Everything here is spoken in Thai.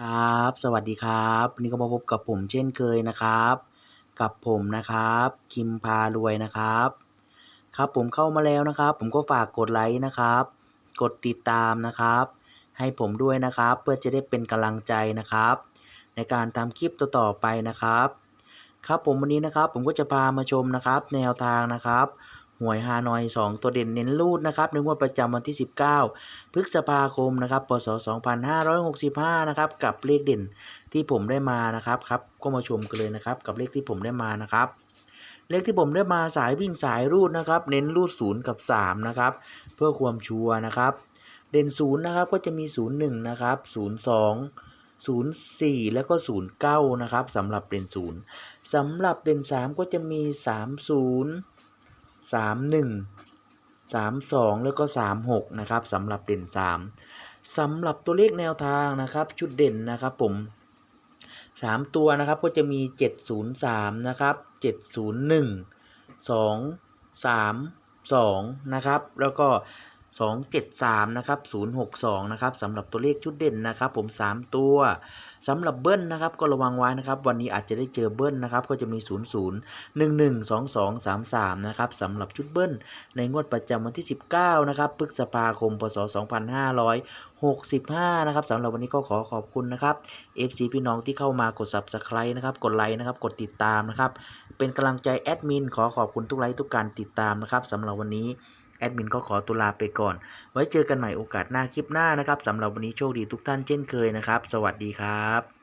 ครับ สวัสดีครับวันนี้ก็มาพบกับผมเช่นเคยนะครับ กับผมนะครับ คิมพารวยนะครับ ครับผมเข้ามาแล้วนะครับ ผมก็ฝากกดไลค์นะครับ กดติดตามนะครับ ให้ผมด้วยนะครับ เพื่อจะได้เป็นกำลังใจนะครับ ในการทำคลิปต่อๆไปนะครับ ครับผมวันนี้นะครับ ผมก็จะพามาชมนะครับ แนวทางนะครับ หวยฮานอย 2 ตัวเด่นเน้นรูดนะครับในงวดประจำวันที่ 19 พฤษภาคมนะครับพศ 2565 นะครับกับเลขเด่นที่ผมได้มานะครับครับก็มาชมกันเลยนะครับกับเลขที่ผมได้มานะครับเลขที่ผมได้มาสายวิ่งสายรูดนะครับเน้นรูด 0 กับ 3 นะครับ เพื่อความชัวร์นะครับเด่น0นะครับก็จะมี 01 นะครับ 02 04 แล้วก็ 09 นะครับสำหรับเด่น0สำหรับเด่น 3 ก็จะมี 30 31 32 แล้วก็ 36 นะครับสำหรับเด่น 3สำหรับตัวเลขแนวทางนะครับ ชุดเด่นนะครับผม 3 ตัวนะครับก็จะมี 703 นะครับ 701 2 3 2 นะครับ แล้วก็ 273นะครับ062นะครับสำหรับตัวเลขชุดเด่นนะครับผม 3 ตัวสำหรับเบิ้ลนะครับก็ระวังไว้นะครับวันนี้อาจจะได้เจอเบิ้ลนะครับก็จะมี 00 11 22 33นะครับสำหรับชุดเบิ้ลในงวดประจำวันที่ 19นะครับพฤษภาคมพศ2565นะครับสำหรับวันนี้ก็ขอขอบคุณนะครับ FC พี่น้องที่เข้ามากด Subscribe นะครับกดไลค์นะครับกดติดตามนะครับเป็นกำลังใจแอดมินขอขอบคุณทุกไลค์ทุกการติดตามนะครับสำหรับวันนี้ แอดมินก็ขอตุลาไปก่อน ไว้เจอกันใหม่โอกาสหน้าคลิปหน้านะครับสำหรับวันนี้โชคดีทุกท่านเช่นเคยนะครับ สวัสดีครับ